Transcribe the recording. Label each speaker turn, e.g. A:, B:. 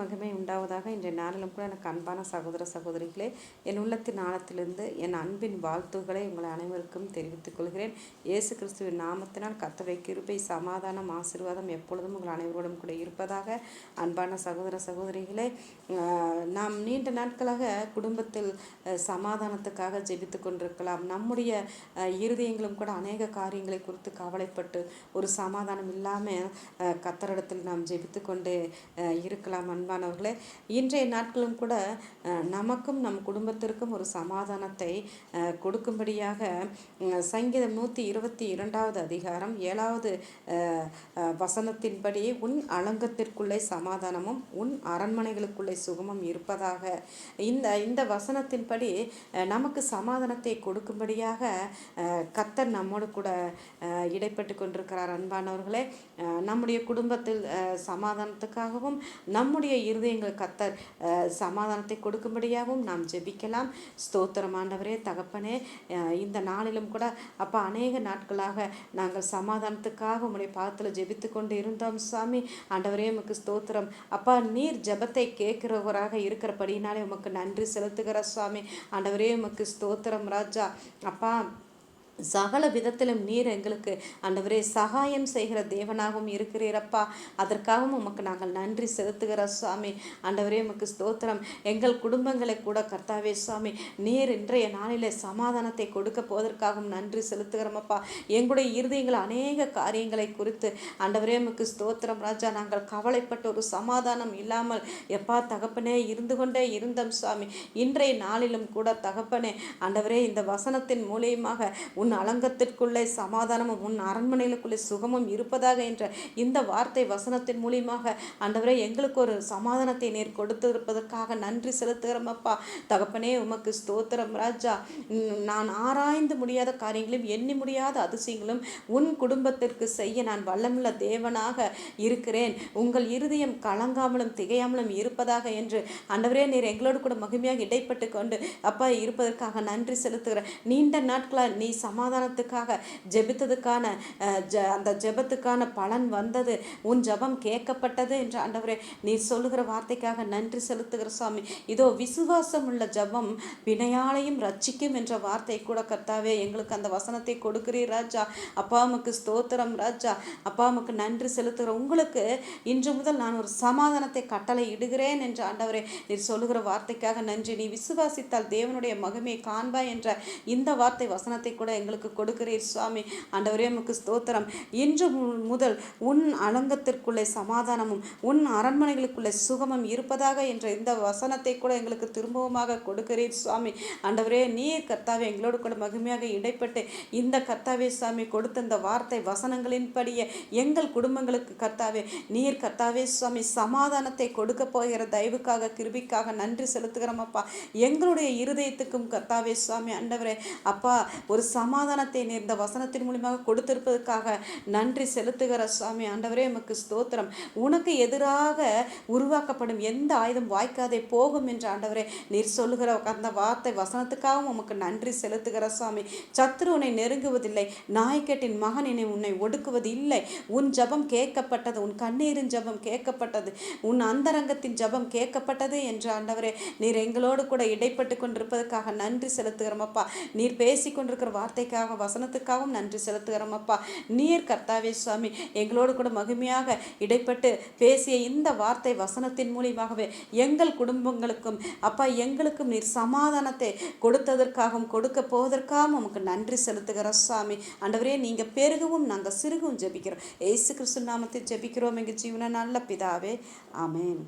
A: மகிமை உண்டாவதாக இன்றைய நாளிலும் கூட எனக்கு அன்பான சகோதர சகோதரிகளே என் உள்ளத்தின் ஆழத்திலிருந்து என் அன்பின் வாழ்த்துக்களை உங்களை அனைவருக்கும் தெரிவித்துக் கொள்கிறேன். இயேசு கிறிஸ்துவின் நாமத்தினால் கத்தவை கிருபை சமாதானம் ஆசீர்வாதம் எப்பொழுதும் உங்கள் அனைவரோடும் கூட இருப்பதாக அன்பான சகோதர சகோதரிகளே நாம் நீண்ட நாட்களாக குடும்பத்தில் சமாதானத்துக்காக ஜெபித்து கொண்டிருக்கலாம். நம்முடைய இருதயங்களும் கூட அநேக காரியங்களை குறித்து கவலைப்பட்டு ஒரு சமாதானம் இல்லாமல் கத்தரிடத்தில் நாம் ஜெபித்து கொண்டு இருக்கலாம். அன்பானவர்களே இன்றைய நாட்களும் கூட நமக்கும் நம் குடும்பத்திற்கும் ஒரு சமாதானத்தை கொடுக்கும்படியாக சங்கீதம் நூற்றி இருபத்தி இரண்டாவது அதிகாரம் ஏழாவது வசனத்தின்படி உன் அலங்கத்திற்குள்ளே சமாதானமும் உன் அரண்மனைகளுக்குள்ளே சுகமும் இருப்பதாக. இந்த இந்த வசனத்தின்படி நமக்கு சமாதானத்தை கொடுக்கும்படியாக கத்தர் நம்மோடு கூட இடைப்பட்டு கொண்டிருக்கிறார் அன்பானவர்களே. நம்முடைய குடும்பத்தில் சமாதானத்துக்காகவும் நம்முடைய இருதயங்கள் கத்தர் சமாதானத்தை கொடுக்கும்படியாகவும் நாம் ஜெபிக்கலாம். ஸ்தோத்திரம் ஆண்டவரே தகப்பனே இந்த நாளிலும் கூட அப்போ அநேக நாட்களாக நாங்கள் சமாதானத்துக்காக உங்களுடைய பாதத்தில் ஜெபித்து கொண்டு இருந்தோம் சாமி. ஆண்டவரே உமக்கு ஸ்தோத்திரம். அப்பா நீர் ஜபத்தை கேட்கிறவராக இருக்கிறபடினாலே உமக்கு நன்றி செலுத்துகிற சுவாமி ஆண்டவரே உமக்கு ஸ்தோத்திரம் ராஜா. அப்பா சகல விதத்திலும் நீர் எங்களுக்கு. ஆண்டவரே சகாயம் செய்கிற தேவனாகவும் இருக்கிறீரப்பா அதற்காகவும் உமக்கு நாங்கள் நன்றி செலுத்துகிறோம் சுவாமி. ஆண்டவரே உமக்கு ஸ்தோத்திரம். எங்கள் குடும்பங்களை கூட கர்த்தாவே சுவாமி நீர் இன்றைய நாளிலே சமாதானத்தை கொடுக்க போவதற்காகவும் நன்றி செலுத்துகிறோமப்பா எங்களுடைய இருதயங்கள் அநேக காரியங்களை குறித்து ஆண்டவரே உமக்கு ஸ்தோத்திரம். ராஜா நாங்கள் கவலைப்பட்ட ஒரு சமாதானம் இல்லாமல் எப்பா தகப்பனே இருந்து கொண்டே இருந்தோம் சுவாமி. இன்றைய நாளிலும் கூட தகப்பனே ஆண்டவரே இந்த வசனத்தின் மூலியமாக உன் அலங்கத்திற்குள்ளே சமாதானமும் உன் அரண்மனைகளுக்குள்ளே சுகமும் இருப்பதாக என்ற இந்த வார்த்தை வசனத்தின் மூலியமாக ஆண்டவரே எங்களுக்கு ஒரு சமாதானத்தை நேர் கொடுத்திருப்பதற்காக நன்றி செலுத்துகிறோம் அப்பா. தகப்பனே உமக்கு ஸ்தோத்திரம். ராஜா நான் ஆராய்ந்து முடியாத காரியங்களையும் எண்ணி முடியாத அதிசயங்களும் உன் குடும்பத்திற்கு செய்ய நான் வல்லமுள்ள தேவனாக இருக்கிறேன். உங்கள் இருதயம் கலங்காமலும் திகையாமலும் இருப்பதாக என்று ஆண்டவரே நீர் எங்களோடு கூட மகிமையாக இடைப்பட்டு கொண்டு அப்பா இருப்பதற்காக நன்றி செலுத்துகிறேன். நீண்ட நாட்களாக நீ சம சமாதானத்துக்காக ஜெபித்ததுக்கான ஜ அந்த ஜெபத்துக்கான பலன் வந்தது. உன் ஜபம் கேட்கப்பட்டது என்று ஆண்டவரே நீ சொல்லுகிற வார்த்தைக்காக நன்றி செலுத்துகிற சுவாமி. இதோ விசுவாசம் உள்ள ஜபம் வினையாலையும் ரச்சிக்கும் என்ற வார்த்தை கூட கர்த்தாவே எங்களுக்கு அந்த வசனத்தை கொடுக்கிறீர் ராஜா. அப்பாவுக்கு ஸ்தோத்திரம் ராஜா. அப்பாவுக்கு நன்றி செலுத்துகிற உங்களுக்கு இன்று முதல் நான் ஒரு சமாதானத்தை கட்டளை இடுகிறேன் என்று ஆண்டவரே நீர் சொல்லுகிற வார்த்தைக்காக நன்றி. நீ விசுவாசித்தால் தேவனுடைய மகிமையை காண்பாய் என்ற இந்த வார்த்தை வசனத்தை கூட எங்களுக்கு கொடுக்கிறீர் சுவாமி. ஆண்டவரே நமக்கு ஸ்தோத்திரம். இன்று முதல் உன் அலங்கத்திற்குள்ளே சமாதானமும் உன் அரண்மனைகளுக்குள்ளே சுகமும் இருப்பதாக என்ற இந்த வசனத்தை கூட எங்களுக்கு திரும்பவுமாக கொடுக்கிறீர் சுவாமி. ஆண்டவரே நீர் கர்த்தாவே எங்களோடு கூட மகிமையாக இடைப்பட்டு இந்த கர்த்தாவே சுவாமி கொடுத்த இந்த வார்த்தை வசனங்களின்படியே எங்கள் குடும்பங்களுக்கு கர்த்தாவே நீர் கர்த்தாவே சுவாமி சமாதானத்தை கொடுக்க போகிற தயவுக்காக கிருபிக்காக நன்றி செலுத்துகிறோம் அப்பா. எங்களுடைய இருதயத்துக்கும் கர்த்தாவே சுவாமி ஆண்டவரே அப்பா ஒரு சமா சமாதானத்தை நேர்ந்த வசனத்தின் மூலியமாக கொடுத்திருப்பதற்காக நன்றி செலுத்துகிற சுவாமி ஆண்டவரே எமக்கு ஸ்தோத்திரம். உனக்கு எதிராக உருவாக்கப்படும் எந்த ஆயுதம் வாய்க்காதே போகும் என்று ஆண்டவரே நீர் சொல்லுகிற அந்த வார்த்தை வசனத்துக்காகவும் உமக்கு நன்றி செலுத்துகிற சுவாமி சத்ரு உன்னை நெருங்குவதில்லை நாய்க்கட்டின் மகன் என்னை உன்னை ஒடுக்குவது இல்லை உன் ஜபம் கேட்கப்பட்டது உன் கண்ணீரின் ஜபம் கேட்கப்பட்டது உன் அந்தரங்கத்தின் ஜபம் கேட்கப்பட்டது என்று ஆண்டவரே நீர் எங்களோடு கூட இடைப்பட்டு கொண்டிருப்பதற்காக நன்றி செலுத்துகிறோம் அப்பா. நீர் பேசி கொண்டிருக்கிற வார்த்தை வார்த்தைக்காக வசனத்துக்காகவும் நன்றி செலுத்துகிறோம் அப்பா. நீர் கர்த்தாவே சுவாமி எங்களோடு கூட மகிமையாக இடைப்பட்டு பேசிய இந்த வார்த்தை வசனத்தின் மூலியமாகவே எங்கள் குடும்பங்களுக்கும் அப்பா எங்களுக்கும் நீர் சமாதானத்தை கொடுத்ததற்காகவும் கொடுக்க போவதற்காகவும் உமக்கு நன்றி செலுத்துகிறோம் சுவாமி. அண்டவரே நீங்கள் பெருகவும் நாங்கள் சிறுகவும் ஜபிக்கிறோம். ஏசு கிறிஸ்து நாமத்தை ஜபிக்கிறோம் எங்கள் ஜீவன நல்ல பிதாவே. ஆமேன்.